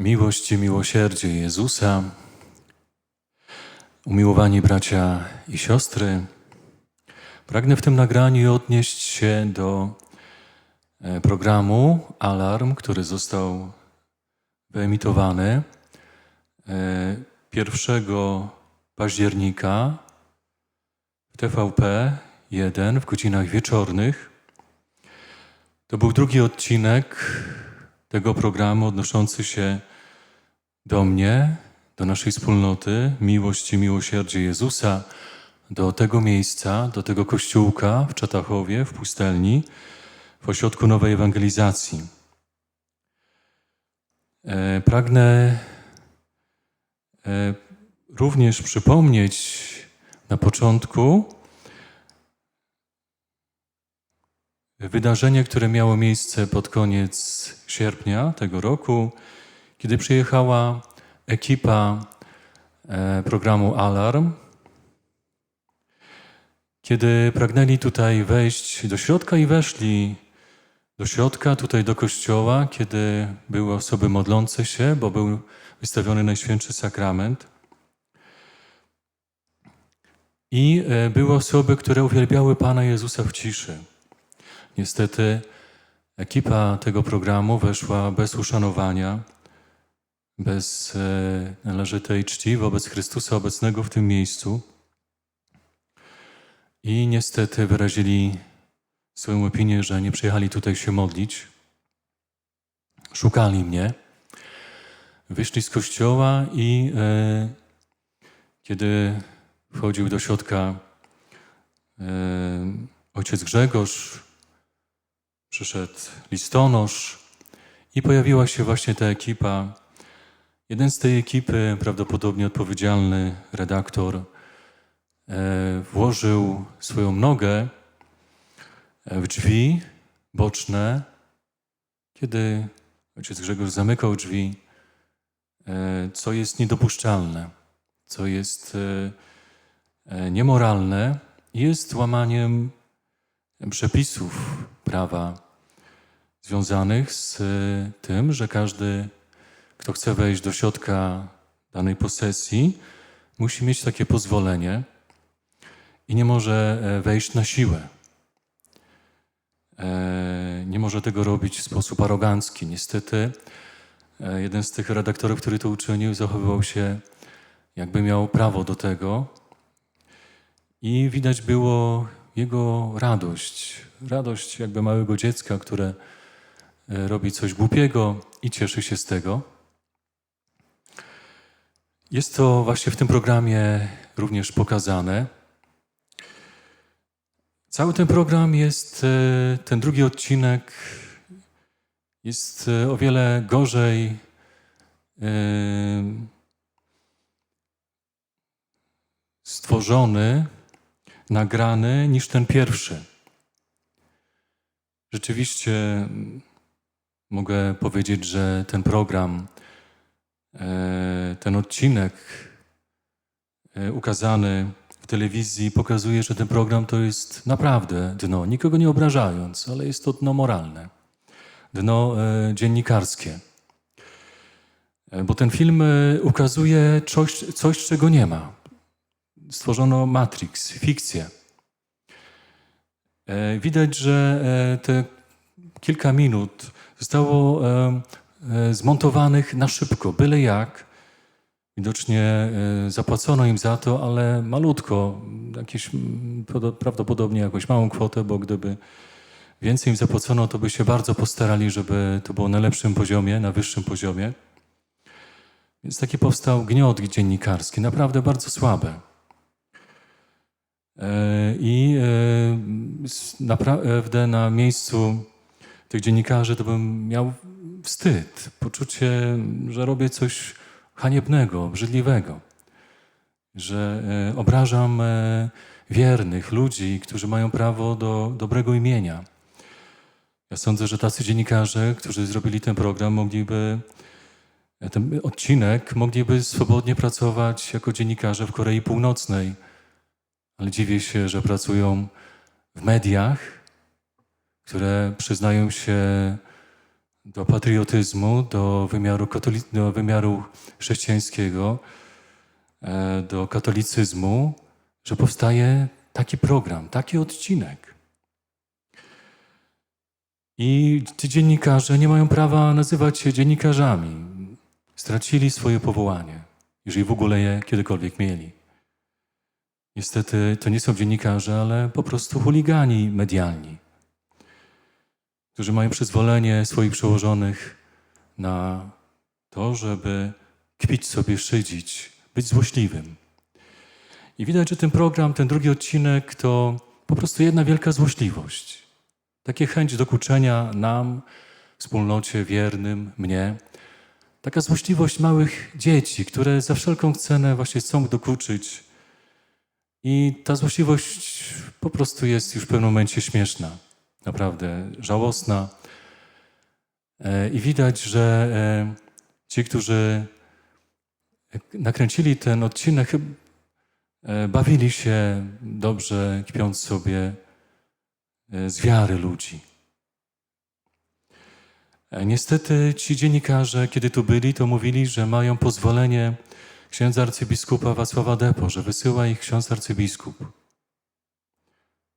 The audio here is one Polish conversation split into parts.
Miłość i miłosierdzie Jezusa, umiłowani bracia i siostry, pragnę w tym nagraniu odnieść się do e, programu Alarm, który został wyemitowany e, 1 października w TVP 1 w godzinach wieczornych. To był drugi odcinek tego programu odnoszący się do mnie, do naszej wspólnoty, miłość i miłosierdzie Jezusa, do tego miejsca, do tego kościółka w Czatachowie, w pustelni, w ośrodku nowej ewangelizacji. E, Pragnę e, również przypomnieć na początku wydarzenie, które miało miejsce pod koniec sierpnia tego roku, kiedy przyjechała ekipa e, programu Alarm, kiedy pragnęli tutaj wejść do środka i weszli do środka, tutaj do kościoła, kiedy były osoby modlące się, bo był wystawiony Najświętszy Sakrament. I e, były osoby, które uwielbiały Pana Jezusa w ciszy. Niestety ekipa tego programu weszła bez uszanowania, bez e, należytej czci wobec Chrystusa obecnego w tym miejscu. I niestety wyrazili swoją opinię, że nie przyjechali tutaj się modlić. Szukali mnie. Wyszli z kościoła i e, kiedy wchodził do środka e, ojciec Grzegorz, przyszedł listonosz i pojawiła się właśnie ta ekipa. Jeden z tej ekipy, prawdopodobnie odpowiedzialny redaktor, e, włożył swoją nogę w drzwi boczne. Kiedy ojciec Grzegorz zamykał drzwi, e, co jest niedopuszczalne, co jest e, e, niemoralne, jest łamaniem przepisów prawa związanych z e, tym, że każdy, kto chce wejść do środka danej posesji, musi mieć takie pozwolenie i nie może e, wejść na siłę. E, Nie może tego robić w sposób arogancki. Niestety, e, jeden z tych redaktorów, który to uczynił, zachowywał się, jakby miał prawo do tego. I widać było jego radość. Radość jakby małego dziecka, które robi coś głupiego i cieszy się z tego. Jest to właśnie w tym programie również pokazane. Cały ten program jest, e, ten drugi odcinek jest e, o wiele gorzej e, stworzony, nagrany niż ten pierwszy. Rzeczywiście mogę powiedzieć, że ten program, ten odcinek e, ukazany w telewizji pokazuje, że ten program to jest naprawdę dno, nikogo nie obrażając, ale jest to dno moralne, dno e, dziennikarskie. E, Bo ten film e, ukazuje coś, coś, czego nie ma. Stworzono Matrix, fikcję. E, Widać, że e, te kilka minut zostało e, e, zmontowanych na szybko, byle jak. Widocznie e, zapłacono im za to, ale malutko, jakieś, podo- prawdopodobnie jakąś małą kwotę, bo gdyby więcej im zapłacono, to by się bardzo postarali, żeby to było na lepszym poziomie, na wyższym poziomie. Więc taki powstał gniot dziennikarski, naprawdę bardzo słaby. E, I e, naprawdę na miejscu tych dziennikarzy to bym miał wstyd, poczucie, że robię coś haniebnego, obrzydliwego, że e, obrażam e, wiernych ludzi, którzy mają prawo do dobrego imienia. Ja sądzę, że tacy dziennikarze, którzy zrobili ten program, mogliby, e, ten odcinek, mogliby swobodnie pracować jako dziennikarze w Korei Północnej ale dziwię się, że pracują w mediach, które przyznają się do patriotyzmu, do wymiaru, katoli- do wymiaru chrześcijańskiego, e, do katolicyzmu, że powstaje taki program, taki odcinek. I ci dziennikarze nie mają prawa nazywać się dziennikarzami. Stracili swoje powołanie, jeżeli w ogóle je kiedykolwiek mieli. Niestety to nie są dziennikarze, ale po prostu chuligani medialni, którzy mają przyzwolenie swoich przełożonych na to, żeby kpić sobie, szydzić, być złośliwym. I widać, że ten program, ten drugi odcinek to po prostu jedna wielka złośliwość. Takie chęć dokuczenia nam, wspólnocie wiernym, mnie. Taka złośliwość małych dzieci, które za wszelką cenę właśnie chcą dokuczyć. I ta złośliwość po prostu jest już w pewnym momencie śmieszna, naprawdę żałosna. E, I widać, że e, ci, którzy nakręcili ten odcinek, e, bawili się dobrze, kpiąc sobie z wiary ludzi. Niestety ci dziennikarze, kiedy tu byli, to mówili, że mają pozwolenie księdza arcybiskupa Wacława Depo, że wysyła ich ksiądz arcybiskup.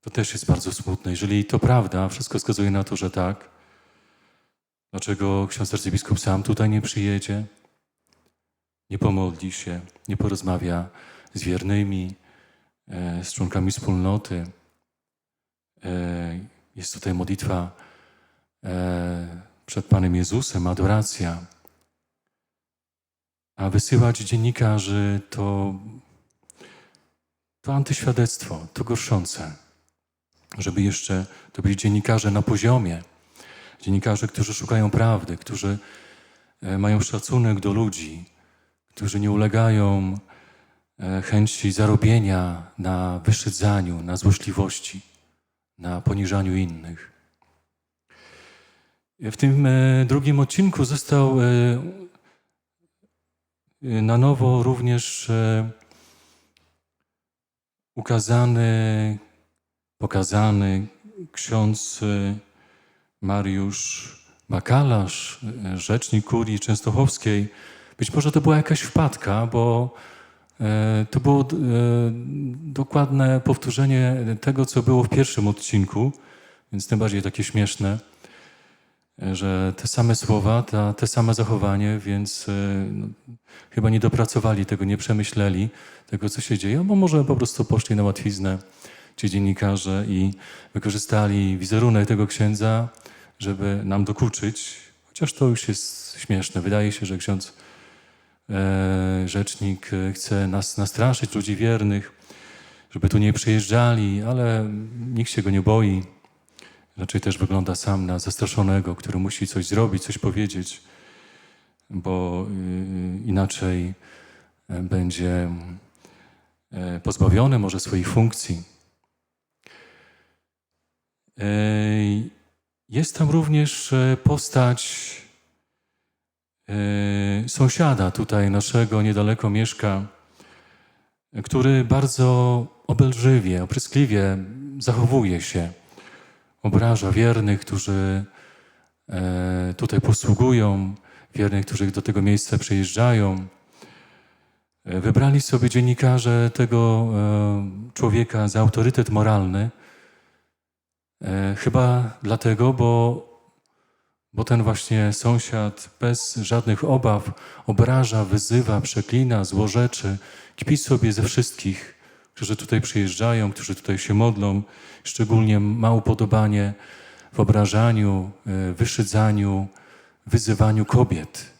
To też jest bardzo smutne. Jeżeli to prawda, wszystko wskazuje na to, że tak, dlaczego ksiądz arcybiskup sam tutaj nie przyjedzie, nie pomodli się, nie porozmawia z wiernymi, e, z członkami wspólnoty. E, Jest tutaj modlitwa e, przed Panem Jezusem, adoracja. A wysyłać dziennikarzy to, to antyświadectwo, to gorszące. Żeby jeszcze to byli dziennikarze na poziomie, dziennikarze, którzy szukają prawdy, którzy e, mają szacunek do ludzi, którzy nie ulegają e, chęci zarobienia na wyszydzaniu, na złośliwości, na poniżaniu innych. W tym e, drugim odcinku został na nowo również ukazany, pokazany ksiądz e, Mariusz Bakalarz, e, rzecznik kurii częstochowskiej. Być może to była jakaś wpadka, bo e, to było dokładne powtórzenie tego, co było w pierwszym odcinku, więc tym bardziej takie śmieszne że te same słowa, ta, te same zachowanie, więc no, chyba nie dopracowali tego, nie przemyśleli tego, co się dzieje, bo może po prostu poszli na łatwiznę ci dziennikarze i wykorzystali wizerunek tego księdza, żeby nam dokuczyć, chociaż to już jest śmieszne. Wydaje się, że ksiądz e, rzecznik e, chce nas nastraszyć, ludzi wiernych, żeby tu nie przyjeżdżali, ale nikt się go nie boi. Raczej też wygląda sam na zastraszonego, który musi coś zrobić, coś powiedzieć, bo y, inaczej e, będzie e, pozbawiony może swoich funkcji. Jest tam również e, postać e, sąsiada tutaj naszego, niedaleko mieszka, który bardzo obelżywie, opryskliwie zachowuje się obraża wiernych, którzy e, tutaj posługują, wiernych, którzy do tego miejsca przyjeżdżają. Wybrali sobie dziennikarze tego człowieka za autorytet moralny, chyba dlatego, bo, bo ten właśnie sąsiad bez żadnych obaw obraża, wyzywa, przeklina, złorzeczy, kpi sobie ze wszystkich, którzy tutaj przyjeżdżają, którzy tutaj się modlą, szczególnie ma upodobanie w obrażaniu, e, wyszydzaniu, wyzywaniu kobiet.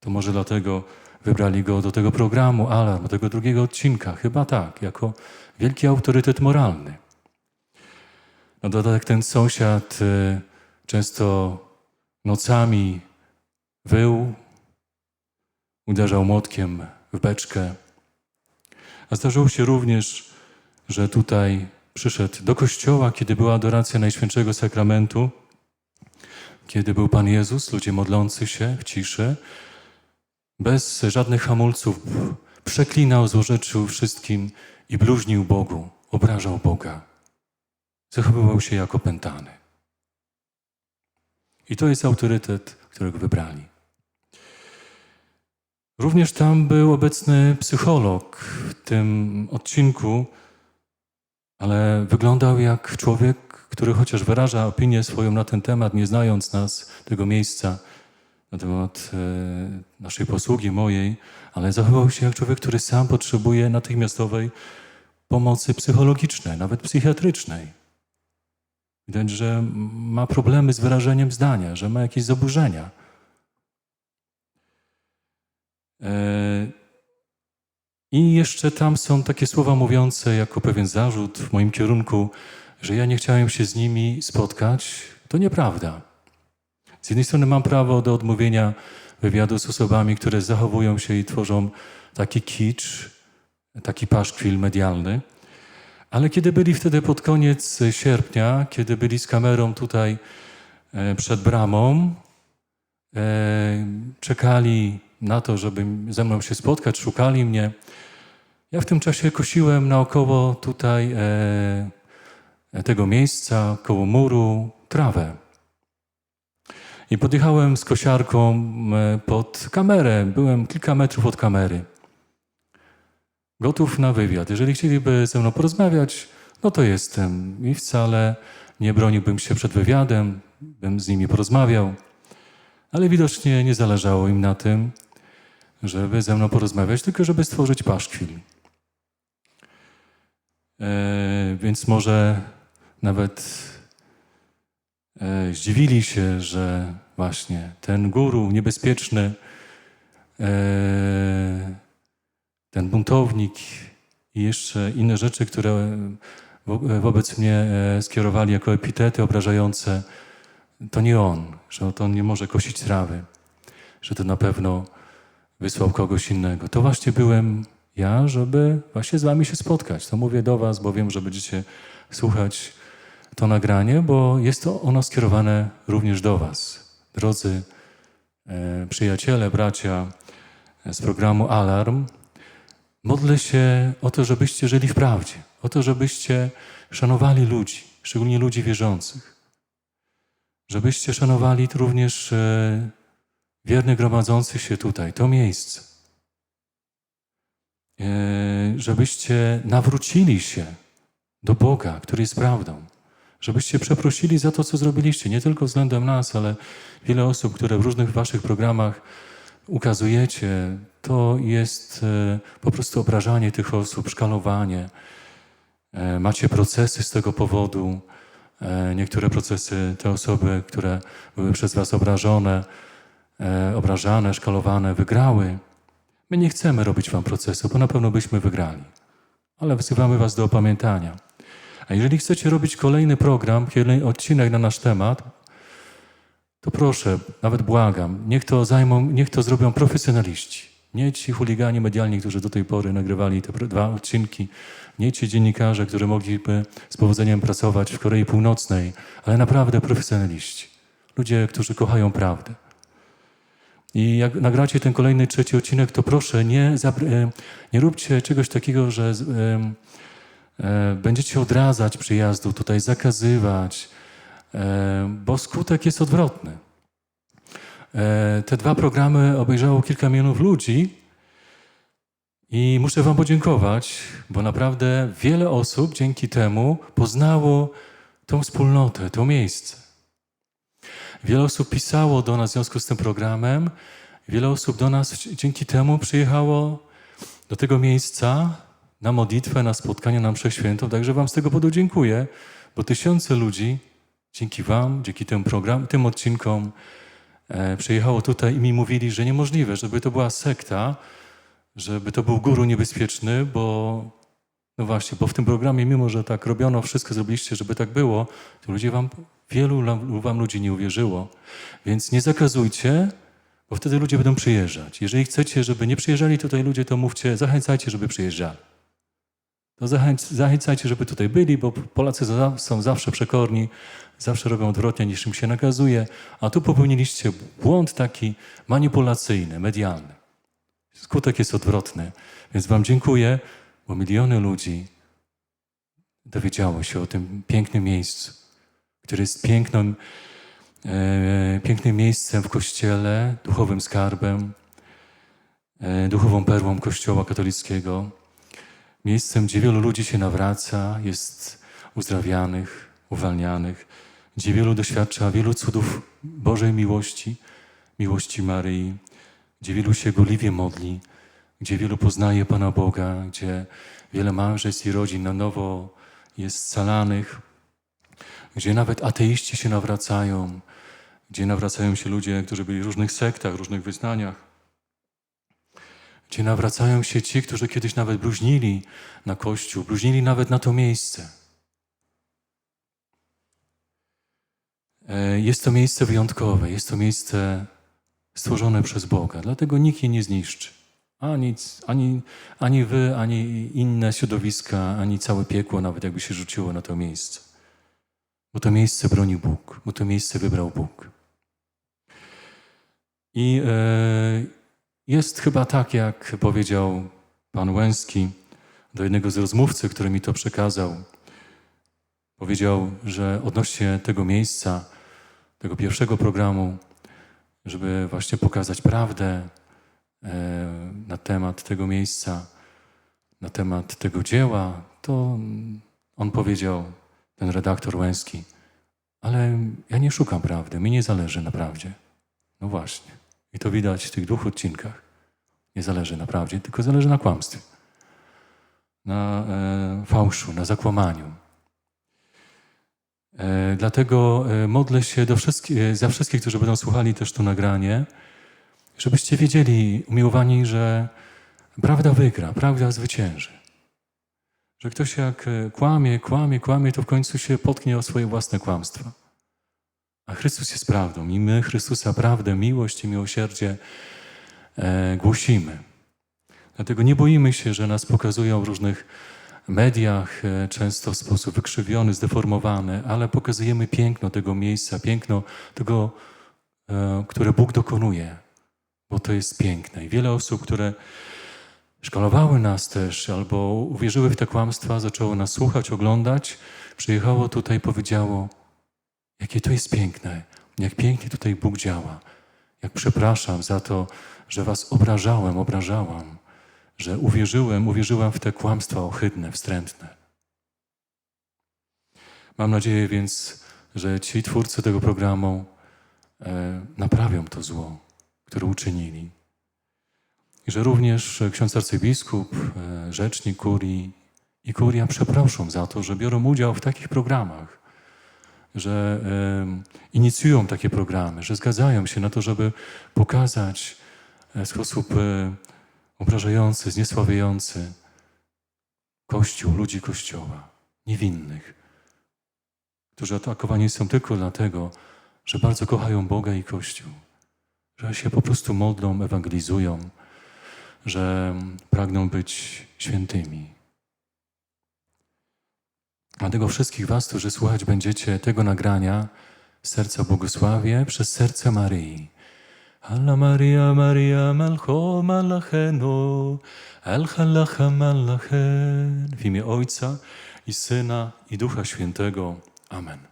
To może dlatego wybrali go do tego programu Alarm, do tego drugiego odcinka. Chyba tak, jako wielki autorytet moralny. Na dodatek ten sąsiad e, często nocami wył, uderzał młotkiem w beczkę. A zdarzyło się również, że tutaj przyszedł do kościoła, kiedy była adoracja Najświętszego Sakramentu, kiedy był Pan Jezus, ludzie modlący się w ciszy, bez żadnych hamulców, przeklinał, złorzeczył wszystkim i bluźnił Bogu, obrażał Boga. Zachowywał się jako pętany. I to jest autorytet, którego wybrali. Również tam był obecny psycholog w tym odcinku, ale wyglądał jak człowiek, który chociaż wyraża opinię swoją na ten temat, nie znając nas, tego miejsca, na temat e, naszej posługi mojej, ale zachował się jak człowiek, który sam potrzebuje natychmiastowej pomocy psychologicznej, nawet psychiatrycznej. Widać, że ma problemy z wyrażeniem zdania, że ma jakieś zaburzenia. E, I jeszcze tam są takie słowa mówiące jako pewien zarzut w moim kierunku, że ja nie chciałem się z nimi spotkać. To nieprawda. Z jednej strony mam prawo do odmówienia wywiadu z osobami, które zachowują się i tworzą taki kicz, taki paszkwil medialny. Ale kiedy byli wtedy pod koniec sierpnia, kiedy byli z kamerą tutaj e, przed bramą, e, czekali na to, żeby ze mną się spotkać, szukali mnie. Ja w tym czasie kosiłem naokoło tutaj e, tego miejsca, koło muru, trawę. I podjechałem z kosiarką pod kamerę. Byłem kilka metrów od kamery. Gotów na wywiad. Jeżeli chcieliby ze mną porozmawiać, no to jestem. I wcale nie broniłbym się przed wywiadem, bym z nimi porozmawiał. Ale widocznie nie zależało im na tym, żeby ze mną porozmawiać, tylko żeby stworzyć paszkwil. E, więc może nawet e, zdziwili się, że właśnie ten guru niebezpieczny, e, ten buntownik i jeszcze inne rzeczy, które wo- wobec mnie e, skierowali jako epitety obrażające, to nie on, że to on nie może kosić trawy, że to na pewno wysłał kogoś innego. To właśnie byłem ja, żeby właśnie z wami się spotkać. To mówię do was, bo wiem, że będziecie słuchać to nagranie, bo jest to ono skierowane również do was. Drodzy e, przyjaciele, bracia z programu Alarm, modlę się o to, żebyście żyli w prawdzie, o to, żebyście szanowali ludzi, szczególnie ludzi wierzących. Żebyście szanowali również e, wiernych gromadzących się tutaj, to miejsce. E, Żebyście nawrócili się do Boga, który jest prawdą. Żebyście przeprosili za to, co zrobiliście, nie tylko względem nas, ale wiele osób, które w różnych waszych programach ukazujecie, to jest e, po prostu obrażanie tych osób, szkalowanie. E, Macie procesy z tego powodu. E, Niektóre procesy, te osoby, które były przez was obrażone, obrażane, szkalowane, wygrały. My nie chcemy robić wam procesu, bo na pewno byśmy wygrali. Ale wzywamy was do opamiętania. A jeżeli chcecie robić kolejny program, kolejny odcinek na nasz temat, to proszę, nawet błagam, niech to zajmą, niech to zrobią profesjonaliści. Nie ci chuligani medialni, którzy do tej pory nagrywali te dwa odcinki, nie ci dziennikarze, którzy mogliby z powodzeniem pracować w Korei Północnej, ale naprawdę profesjonaliści. Ludzie, którzy kochają prawdę. I jak nagracie ten kolejny trzeci odcinek, to proszę, nie, e, nie róbcie czegoś takiego, że em, e, będziecie odradzać przyjazdu, tutaj zakazywać, e, bo skutek jest odwrotny. E, Te dwa programy obejrzało kilka milionów ludzi i muszę Wam podziękować, bo naprawdę wiele osób dzięki temu poznało tą wspólnotę, to miejsce. Wiele osób pisało do nas w związku z tym programem. Wiele osób do nas dzięki temu przyjechało do tego miejsca na modlitwę, na spotkanie na mszę świętą. Także Wam z tego powodu dziękuję, bo tysiące ludzi dzięki Wam, dzięki tym program, tym odcinkom e, przyjechało tutaj i mi mówili, że niemożliwe, żeby to była sekta, żeby to był guru niebezpieczny, bo no właśnie, bo w tym programie, mimo że tak robiono, wszystko zrobiliście, żeby tak było, to ludzie wam, wielu wam ludzi nie uwierzyło. Więc nie zakazujcie, bo wtedy ludzie będą przyjeżdżać. Jeżeli chcecie, żeby nie przyjeżdżali tutaj ludzie, to mówcie, zachęcajcie, żeby przyjeżdżali. To zachęc, zachęcajcie, żeby tutaj byli, bo Polacy za- są zawsze przekorni, zawsze robią odwrotnie niż im się nakazuje, a tu popełniliście błąd taki manipulacyjny, medialny. Skutek jest odwrotny. Więc Wam dziękuję, bo miliony ludzi dowiedziało się o tym pięknym miejscu, które jest pięknym e, pięknym miejscem w kościele, duchowym skarbem, e, duchową perłą Kościoła katolickiego, miejscem, gdzie wielu ludzi się nawraca, jest uzdrawianych, uwalnianych, gdzie wielu doświadcza wielu cudów Bożej miłości, miłości Maryi, gdzie wielu się gorliwie modli, gdzie wielu poznaje Pana Boga, gdzie wiele małżeństw i rodzin na nowo jest scalanych, gdzie nawet ateiści się nawracają, gdzie nawracają się ludzie, którzy byli w różnych sektach, różnych wyznaniach, gdzie nawracają się ci, którzy kiedyś nawet bluźnili na Kościół, bluźnili nawet na to miejsce. E, Jest to miejsce wyjątkowe, jest to miejsce stworzone przez Boga, dlatego nikt je nie zniszczy. Ani, ani, ani wy, ani inne środowiska, ani całe piekło, nawet jakby się rzuciło na to miejsce. Bo to miejsce broni Bóg, bo to miejsce wybrał Bóg. I e, jest chyba tak, jak powiedział pan Łęski do jednego z rozmówcy, który mi to przekazał. Powiedział, że odnośnie tego miejsca, tego pierwszego programu, żeby właśnie pokazać prawdę e, na temat tego miejsca, na temat tego dzieła, to on powiedział, ten redaktor Łęski, ale ja nie szukam prawdy, mi nie zależy na prawdzie. No właśnie. I to widać w tych dwóch odcinkach. Nie zależy na prawdzie, tylko zależy na kłamstwie, na e, fałszu, na zakłamaniu. E, dlatego e, modlę się do wszystkich, e, za wszystkich, którzy będą słuchali też to nagranie, żebyście wiedzieli, umiłowani, że prawda wygra, prawda zwycięży. Że ktoś jak e, kłamie, kłamie, kłamie, to w końcu się potknie o swoje własne kłamstwa. A Chrystus jest prawdą i my Chrystusa prawdę, miłość i miłosierdzie e, głosimy. Dlatego nie boimy się, że nas pokazują w różnych mediach, e, często w sposób wykrzywiony, zdeformowany, ale pokazujemy piękno tego miejsca, piękno tego, e, które Bóg dokonuje, bo to jest piękne. I wiele osób, które szkalowały nas też albo uwierzyły w te kłamstwa, zaczęło nas słuchać, oglądać, przyjechało tutaj powiedziało, Jakie to jest piękne, jak pięknie tutaj Bóg działa. Jak przepraszam za to, że was obrażałem, obrażałam, że uwierzyłem, uwierzyłam w te kłamstwa ohydne, wstrętne. Mam nadzieję więc, że ci twórcy tego programu e, naprawią to zło, które uczynili. I że również ksiądz arcybiskup, e, rzecznik kurii i kuria przeproszą za to, że biorą udział w takich programach że inicjują takie programy, że zgadzają się na to, żeby pokazać e, w sposób e, obrażający, zniesławiający Kościół, ludzi Kościoła, niewinnych, którzy atakowani są tylko dlatego, że bardzo kochają Boga i Kościół, że się po prostu modlą, ewangelizują, że pragną być świętymi. Dlatego wszystkich Was, którzy słuchać będziecie tego nagrania, serca błogosławię przez serce Maryi. Alla Maria, Maria, Malcho, Malachenu, El Halacha Malachen. W imię Ojca i Syna i Ducha Świętego. Amen.